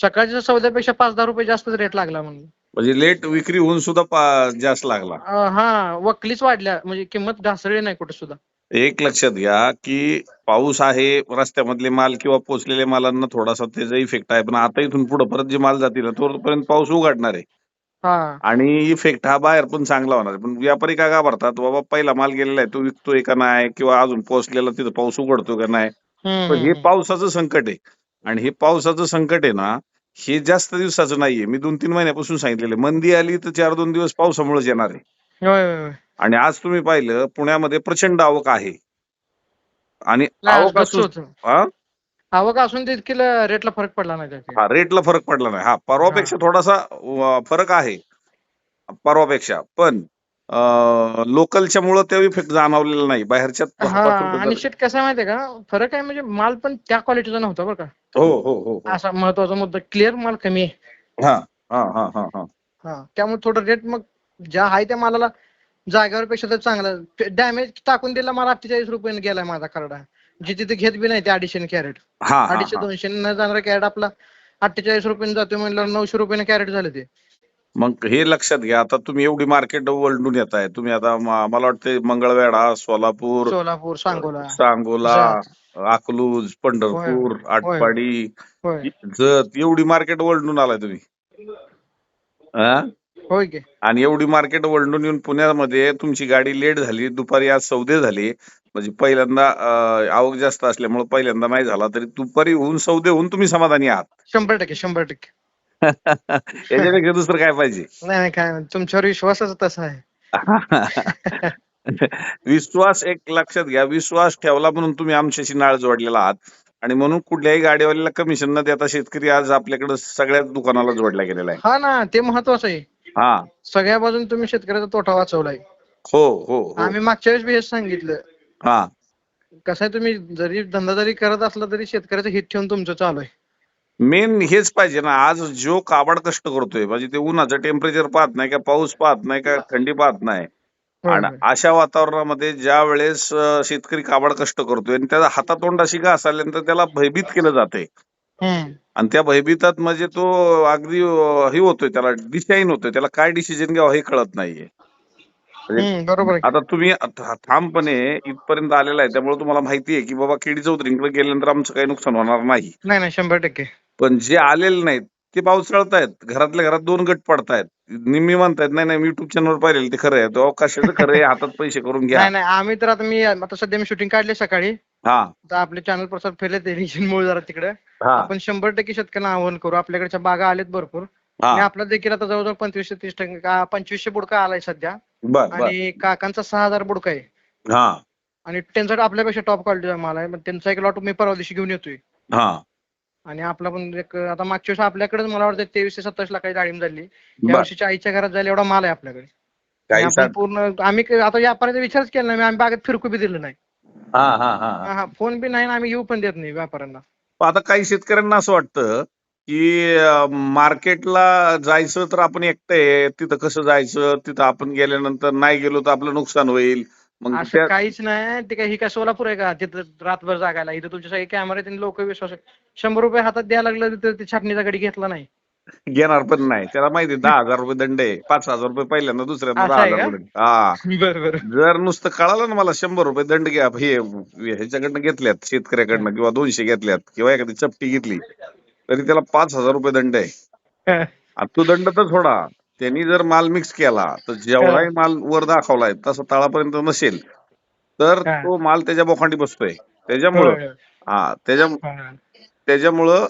सकाळच्या सौद्यापेक्षा पाच दहा रुपये जास्तच रेट लागला म्हणून. म्हणजे लेट विक्री होऊन सुद्धा पा- जास्त लागला. अं, हा वकलीच वाढल्या म्हणजे किंमत घासळली नाही कुठे सुद्धा. एक लक्षात घ्या की पाऊस आहे रस्त्यामधले माल किंवा पोचलेल्या मालांना थोडासा त्याचा इफेक्ट आहे. पण आता इथून पुढे परत जे माल जातील ना, तोपर्यंत पाऊस उघडणार आहे. हा. आणि इफेक्ट हा बाहेर पण चांगला होणार आहे. पण व्यापारी का घाबरतात? बाबा पहिला माल गेलेला आहे तो विकतोय का नाही? किंवा अजून पोहोचलेला तिथं पाऊस उघडतोय का नाही? हम्म, पण हे हम्म, पावसाचं संकट आहे. आणि हे पावसाचं संकट आहे ना हे जास्त दिवसाचं नाहीये मी दोन तीन महिन्यापासून सांगितलेलं आहे. मंदी आली तर चार दोन दिवस पावसामुळेच येणार आहे हम्म. होय होय होय आणि आज तुम्ही पाहिलं पुण्यामध्ये प्रचंड आवक आहे आणि नाही, आवक होतं. हा? आवक असून देखील रेटला फरक पडला नाही हा रेटला फरक पडला नाही हा परवापेक्षा थोडासा अं, फरक आहे परवापेक्षा पण लोकलच्या मुळे ते इफेक्ट जाणवलेला नाही. बाहेरच्या हा आणि शेट कसं आहे माहितीये का? फरक आहे म्हणजे माल पण त्या क्वालिटीचा नव्हता बरं का. हो हो हो हो. असा महत्त्वाचा मुद्दा क्लिअर माल कमी आहे. हा हा हा हा हा. हा त्यामुळे थोडं रेट मग ज्या आहे त्या मालाला जागेवर पेक्षा तर चांगला. डॅमेज टाकून दिला मला अठ्ठेचाळीस रुपयाने गेलाय माझा करडा जे तिथे घेत बी नाही ते अडीचशे कॅरेट. हा हा, अडीचशे हा. दोनशे न जाणारा कॅरेट आपला अठ्ठेचाळीस रुपयाने जातोय म्हणल्यावर नऊशे रुपयाने कॅरेट झाले ते. मग हे लक्षात घ्या आता तुम्ही एवढी मार्केट ओलंडून येत आहे तुम्ही आता म- मला वाटतं मंगळवेढा सोलापूर सोलापूर सांगोला. सांगोला. अकलूज पंढरपूर आटपाडी होय. जत एवढी मार्केट ओलंडून आलाय तुम्ही. हा होय की. आणि एवढी मार्केट ओलंडून येऊन पुण्यामध्ये तुमची गाडी लेट झाली दुपारी आज सौदे झाले. म्हणजे पहिल्यांदा अं, आवक जास्त असल्यामुळे पहिल्यांदा नाही झाला तरी दुपारी होऊन सौदे होऊन तुम्ही समाधानी आहात. शंभर टक्के शंभर टक्के. याच्यापेक्षा दुसरं काय पाहिजे? नाही नाही काय नाही. तुमच्यावर विश्वासच तसा आहे. विश्वास एक लक्षात घ्या. विश्वास ठेवला म्हणून तुम्ही आमच्याशी नाळ जोडलेला आहात. आणि म्हणून कुठल्याही गाडीवाल्याला कमिशन न देता शेतकरी आज आपल्याकडे सगळ्याच दुकानाला जोडला गेलेला आहे. हा ना ते महत्वाचं आहे. हा. सगळ्या बाजून तुम्ही शेतकऱ्याचा तोटा वाचवलाय. हो हो हो. आम्ही मागच्या वेळेस बी हेच सांगितलं. हा. कसं आहे तुम्ही जरी धंदा जरी करत असला तरी शेतकऱ्याचं हित ठेवून तुमचं चालू आहे. मेन हेच पाहिजे ना आज जो काबाड कष्ट करतोय म्हणजे ते उन्हाचं टेम्परेचर पाहत नाही का पाऊस पाहत नाही का थंडी पाहत नाही होय, आणि होय. अशा वातावरणामध्ये ज्या वेळेस अं, शेतकरी काबाड कष्ट करतोय आणि त्याचा हातातोंडाशी का आल्यानंतर त्याला भयभीत केलं जाते हम्म. आणि त्या भयभीतात म्हणजे तो अगदी अं, हे होतोय त्याला डिसाईन होतोय त्याला काय डिसिजन घ्यावं हे कळत नाहीये बरोबर आहे आता तुम्ही ठामपणे इथपर्यंत आलेला आहे त्यामुळे तुम्हाला माहिती आहे की बाबा केडी चौधरीकडे गेल्यानंतर आमचं काही नुकसान होणार नाही. नाही नाही शंभर टक्के. पण जे आलेले नाहीत ते पावसाळतायत. घरातल्या घरात दोन गट पडतायत. निम्मी म्हणतायत नाही नाही युट्यूब चॅनलवर पाहिलेलं ते खरं आहे. तो कशाचं खरं आहे हातात पैसे करून घ्या. नाही नाही आम्ही तर आता मी आता सध्या मी शूटिंग काढले सकाळी. हा. तर आपले चॅनल प्रसार रिजन मूळ जरा तिकडे. हा. आपण शंभर टक्के शेतकऱ्यांना आवाहन करू. आपल्याकडच्या बागा आलेत भरपूर. आपला देखील आता जवळजवळ पंचवीसशे तीस टक्के पंचवीसशे बुडका आलाय सध्या. बर बर. आणि काकांचा सहा हजार बुडका आहे. हा. आणि त्यांचा आपल्यापेक्षा टॉप क्वालिटीचा माल आहे. त्यांचा एक लॉट मी परवा दिवशी घेऊन येतोय. हा. आणि आपला पण एक आता मागच्या वर्षी आपल्याकडेच मला वाटतं तेवीस ते सत्तावीस लाखाची डाळिंब झाली. या बर. वर्षीच्या आईच्या घरात जायला एवढा माल आहे आपल्याकडे. आणि काही आपण सांग. पूर्ण आम्ही क- आता व्यापाराचा विचारच केला नाही. आम्ही बागेत फिरकू बी दिलं नाही. हा हा हा. हा, हा. फोन बी नाही आणि आम्ही येऊ पण देत नाही व्यापाऱ्यांना. पण आता काही शेतकऱ्यांना असं वाटतं की मार्केटला जायचं तर आपण एकटं आहे. तिथं कसं जायचं? तिथं आपण गेल्यानंतर नाही गेलो तर आपलं नुकसान होईल. मग असं त्या काहीच नाही. ते काय ही काय सोलापूर आहे का? तिथं रातभर जागायला. इथं तुमच्या सगळे कॅमेरे त्यांनी लोक विश्वास शंभर रुपये हातात द्यायला लागलं तर ते छाटणीचा गडी घेतला नाही. घेणार पण नाही. त्याला माहिती आहे, दहा हजार रुपये दंड आहे. पाच हजार रुपये पहिल्यांदा दुसऱ्यांदा असं दहा आहे हजार का? रुपये हा. बरं बरं जर नुसतं कळालं ना मला शंभर रुपये दंड घ्या. हे ह्याच्याकडनं घेतल्यात शेतकऱ्याकडनं किंवा दोनशे घेतल्यात किंवा एखादी चपटी घेतली. तरी त्याला पाच हजार रुपये दंड आहे. आणि तो दंड तर थोडा त्यांनी जर माल मिक्स केला तर जेवढाही माल वर दाखवलाय तसा तळापर्यंत नसेल तर. तो माल त्याच्या बोखांडी बसतोय. त्याच्यामुळं. हा त्याच्या. त्याच्यामुळं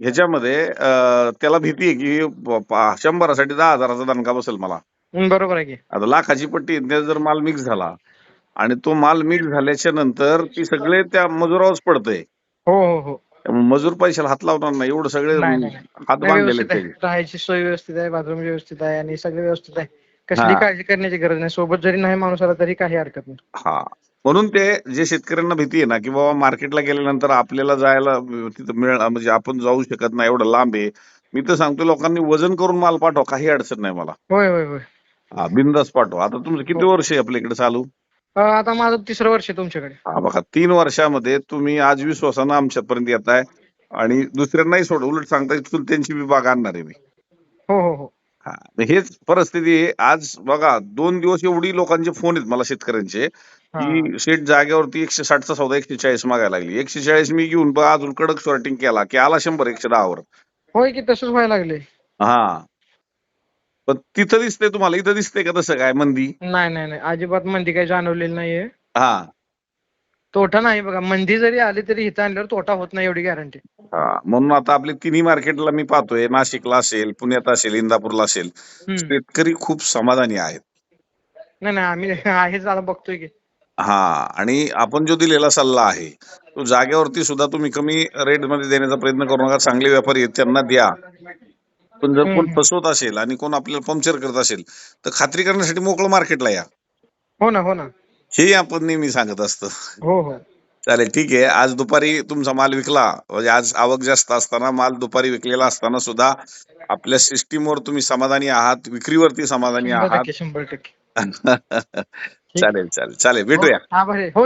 ह्याच्यामध्ये त्याला भीती आहे की शंभरासाठी दहा हजाराचा दणका बसेल मला. बरोबर आहे की. आता लाखाची पट्टी जर माल मिक्स झाला आणि तो माल मिक्स झाल्याच्यानंतर ती सगळे त्या मजुरावरच पडतंय. हो हो हो. त्यामुळे मजूर पैशाला हात लावणार नाही. एवढं सगळे नाही, नाही, नाही. हात बांधलेले व्यवस्थित आहे. त्याचे राहायची सोय व्यवस्थित आहे बाथरूम व्यवस्थित आहे आणि सगळं व्यवस्थित आहे. कसली हा. काळजी करण्याची गरज नाही. सोबत जरी नाही माणूस आला तरी काही हरकत नाही. हा. म्हणून ते जे शेतकऱ्यांना भीती आहे ना की बाबा मार्केटला गेल्यानंतर आपल्याला जायला तिथं मिळ म्हणजे आपण जाऊ शकत नाही एवढं लांब आहे. मी तर सांगतो लोकांनी वजन करून माल पाठवा. काही अडचण नाही मला. होय होय होय. हा बिंदास पाठवा. आता तुमचं किती वर्ष आहे आपल्याकडे चालू? अं, आता माझं तिसरं वर्ष आहे तुमच्याकडे. हा बघा तीन वर्षामध्ये तुम्ही आज विश्वासानं आमच्यापर्यंत येताय आणि दुसऱ्यांनाही सोड उलट सांगता येईल त्यांची बी बाग आणणार आहे मी. हो हो हो. हा हेच परिस्थिती आहे. आज बघा दोन दिवस एवढी लोकांचे फोन आहेत मला शेतकऱ्यांचे. की शेट जागेवरती एकशे साठचा सौदा एकशे चाळीस मागायला लागली. एकशे चाळीस मी घेऊन बघ अजून कडक शॉर्टिंग केला की आला शंभर एकशे दहावर. होय की तसंच व्हायला लागले हा. पण तिथं दिसतंय तुम्हाला इथं दिसतंय का तसं काय मंदी? नाही नाही नाही. अजिबात मंदी काही जाणवलेली नाहीये. हा. तोटा नाही बघा. मंदी जरी आली तरी इथं आणल्यावर तोटा होत नाही एवढी गॅरंटी हा. म्हणून आता आपले तिन्ही मार्केटला मी पाहतोय. नाशिकला असेल पुण्यात असेल इंदापूरला असेल शेतकरी खूप समाधानी आहेत. नाही नाही. आम्ही आहेच आता बघतोय की. हा. आणि आपण जो दिलेला सल्ला आहे तो जागेवरती सुद्धा तुम्ही कमी रेटमध्ये देण्याचा प्रयत्न करू नका. चांगले व्यापारी आहेत त्यांना द्या. पण जर कोण. फसवत असेल आणि कोण आपल्याला पंक्चर करत असेल तर खात्री करण्यासाठी मोकळं मार्केटला या. हो ना हो ना. हे आपण नेहमी सांगत असतो. हो हो. चालेल ठीक आहे. आज दुपारी तुमचा माल विकला. म्हणजे आज आवक जास्त असताना माल दुपारी विकलेला असताना सुद्धा आपल्या सिस्टीमवर तुम्ही समाधानी आहात विक्रीवरती समाधानी आहात. शंभर टक्के. चालेल चालेल चालेल. भेटूया. हा हो हो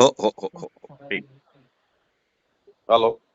हो हो हो हो हो. ठीक. हॅलो.